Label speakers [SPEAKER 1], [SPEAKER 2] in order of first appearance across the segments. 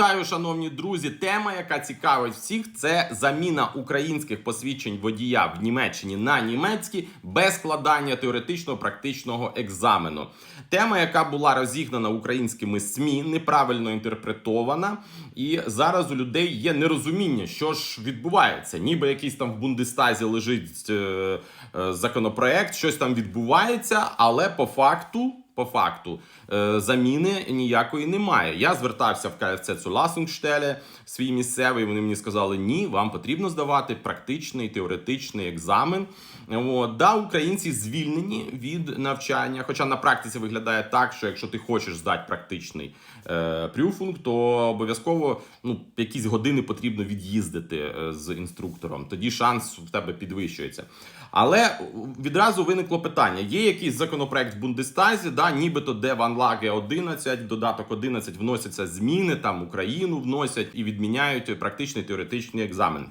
[SPEAKER 1] Вітаю, шановні друзі. Тема, яка цікавить всіх, це заміна українських посвідчень водія в Німеччині на німецькі без складання теоретичного практичного екзамену. Тема, яка була розігнана українськими СМІ, неправильно інтерпретована, і зараз у людей є нерозуміння, що ж відбувається. Ніби якийсь там в Бундестазі лежить е, е, законопроект, щось там відбувається, але по факту. По факту е, заміни ніякої немає. Я звертався в КФЦ Цуласунгштеле, свій місцевий. Вони мені сказали, ні, вам потрібно здавати практичний теоретичний екзамен. От. Да, українці звільнені від навчання. Хоча на практиці виглядає так, що якщо ти хочеш здати практичний е, прюфунг, то обов'язково ну, якісь години потрібно від'їздити е, з інструктором. Тоді шанс в тебе підвищується. Але відразу виникло питання: є якийсь законопроект в Бундестазі, да, нібито де Ван Лаге 11, в додаток 11 вносяться зміни, там Україну вносять і відміняють практичний теоретичний екзамен.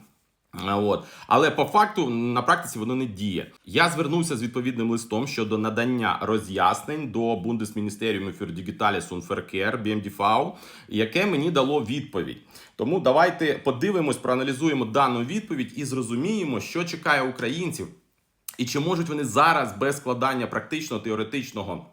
[SPEAKER 1] От. Але по факту на практиці воно не діє. Я звернувся з відповідним листом щодо надання роз'яснень до Bundesministerium für Digitales und BMDV, яке мені дало відповідь. Тому давайте подивимось, проаналізуємо дану відповідь і зрозуміємо, що чекає українців, і чи можуть вони зараз без складання практичного теоретичного.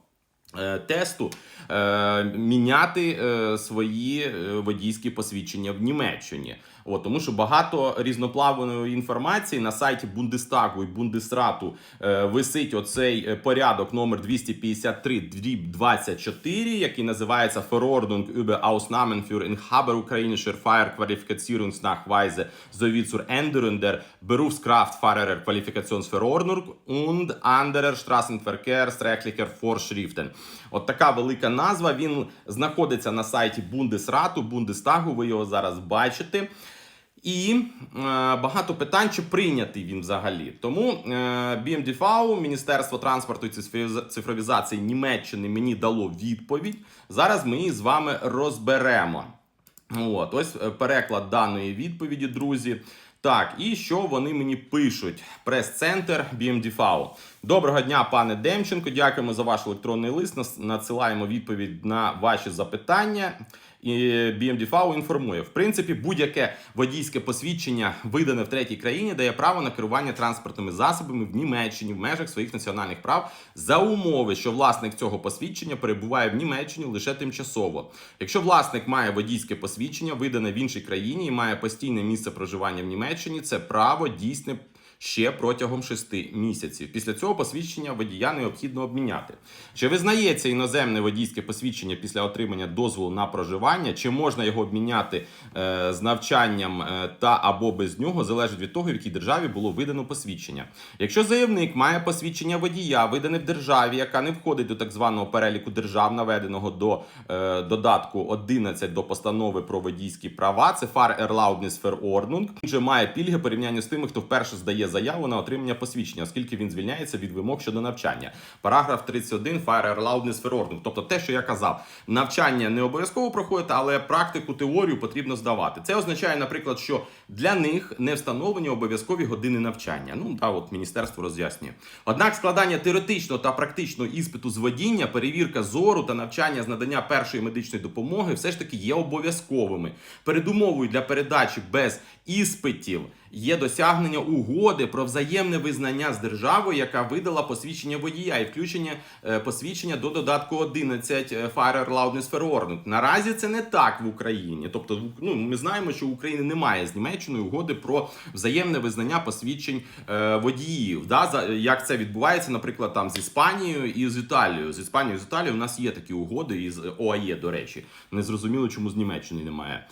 [SPEAKER 1] Е, Тесту е, міняти е, свої е, водійські посвідчення в Німеччині. От, тому що багато різноплавної інформації на сайті Бундестагу і Бундесрату е, висить оцей е, порядок номер 253 24, який називається Verordnung über Ausnahmen für Inhaber ukrainischer Fahrqualifizierungsnachweise sowie zur Änderung der Berufskraftfahrer Qualifikationsverordnung und anderer Straßenverkehrsrechtlicher Vorschriften. От така велика назва. Він знаходиться на сайті Бундесрату, Бундестагу. Ви його зараз бачите. І е, багато питань, чи прийнятий він взагалі. Тому е, BMDV, Міністерство транспорту і цифровізації Німеччини мені дало відповідь. Зараз ми її з вами розберемо. От, ось е, переклад даної відповіді, друзі. Так, і що вони мені пишуть? Прес-центр BMDV. Доброго дня, пане Демченко. Дякуємо за ваш електронний лист. Надсилаємо відповідь на ваші запитання. BMDV інформує: в принципі, будь-яке водійське посвідчення, видане в третій країні, дає право на керування транспортними засобами в Німеччині в межах своїх національних прав за умови, що власник цього посвідчення перебуває в Німеччині лише тимчасово. Якщо власник має водійське посвідчення, видане в іншій країні і має постійне місце проживання в Німеччині, це право дійсне. Ще протягом шести місяців. Після цього посвідчення водія необхідно обміняти. Чи визнається іноземне водійське посвідчення після отримання дозволу на проживання, чи можна його обміняти е, з навчанням е, та або без нього, залежить від того, в якій державі було видано посвідчення. Якщо заявник має посвідчення водія, видане в державі, яка не входить до так званого переліку держав, наведеного до е, додатку 11 до постанови про водійські права, це Fahr Erlaubnis Verordnung, він же має пільги порівняння з тими, хто вперше здає заяву на отримання посвідчення, оскільки він звільняється від вимог щодо навчання. Параграф 31 Fahr Erlaubnis Verordnung. Тобто те, що я казав, навчання не обов'язково проходити, але практику, теорію потрібно здавати. Це означає, наприклад, що для них не встановлені обов'язкові години навчання. Ну да, от міністерство роз'яснює. Однак складання теоретичного та практичного іспиту з водіння, перевірка зору та навчання з надання першої медичної допомоги все ж таки є обов'язковими. Передумовою для передачі без іспитів є досягнення угоди про взаємне визнання з державою, яка видала посвідчення водія, і включення е, посвідчення до додатку 11 е, Fire Loudness Verordnung. Наразі це не так в Україні. Тобто, ну ми знаємо, що у України немає з Німеччиною угоди про взаємне визнання посвідчень е, водіїв. Да? Як це відбувається, наприклад, там з Іспанією і з Італією. З Іспанією і з Італією у нас є такі угоди і з ОАЄ, до речі. Не зрозуміло, чому з Німеччиною немає.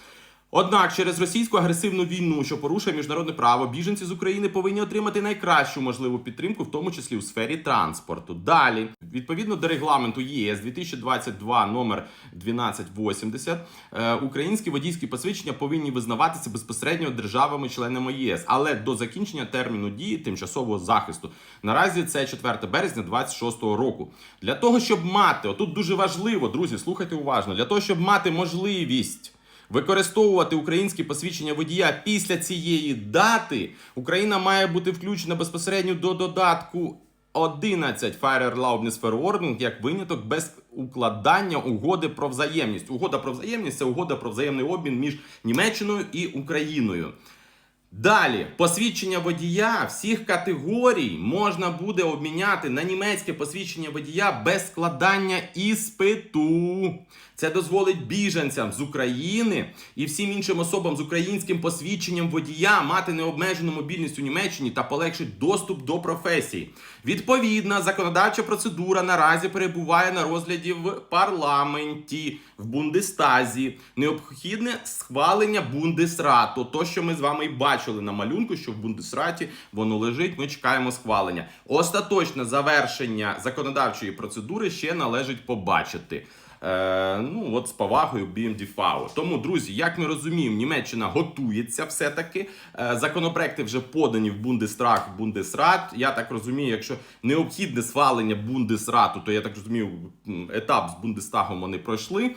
[SPEAKER 1] Однак через російську агресивну війну, що порушує міжнародне право, біженці з України повинні отримати найкращу можливу підтримку, в тому числі у сфері транспорту. Далі, відповідно до регламенту ЄС 2022 номер 1280, е, українські водійські посвідчення повинні визнаватися безпосередньо державами-членами ЄС, але до закінчення терміну дії тимчасового захисту. Наразі це 4 березня 2026 року. Для того, щоб мати, отут дуже важливо, друзі, слухайте уважно, для того, щоб мати можливість. Використовувати українські посвідчення водія після цієї дати Україна має бути включена безпосередньо до додатку 11 Fire Erlaubnis Verordnung як виняток без укладання угоди про взаємність. Угода про взаємність це угода про взаємний обмін між Німеччиною і Україною. Далі, посвідчення водія всіх категорій можна буде обміняти на німецьке посвідчення водія без складання іспиту. Це дозволить біженцям з України і всім іншим особам з українським посвідченням водія мати необмежену мобільність у Німеччині та полегшить доступ до професії. Відповідна законодавча процедура наразі перебуває на розгляді в парламенті в Бундестазі. Необхідне схвалення Бундесрату. То, що ми з вами і бачили на малюнку, що в Бундесраті воно лежить. Ми чекаємо схвалення. Остаточне завершення законодавчої процедури ще належить побачити. Е, ну от з повагою BMDFAO. Тому, друзі, як ми розуміємо, Німеччина готується все-таки. Е, законопроекти вже подані в Бундестрах, в Бундесрат. Я так розумію, якщо необхідне схвалення Бундесрату, то я так розумію, етап з Бундестагом вони пройшли.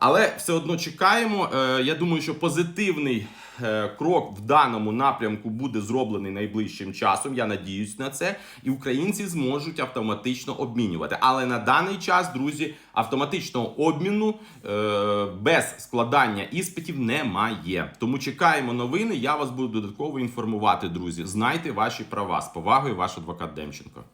[SPEAKER 1] Але все одно чекаємо. Е, Я думаю, що позитивний е, крок в даному напрямку буде зроблений найближчим часом. Я надіюсь на це, і українці зможуть автоматично обмінювати. Але на даний час, друзі, автоматичного обміну е, без складання іспитів немає. Тому чекаємо новини. Я вас буду додатково інформувати, друзі. Знайте ваші права з повагою, ваш адвокат Демченко.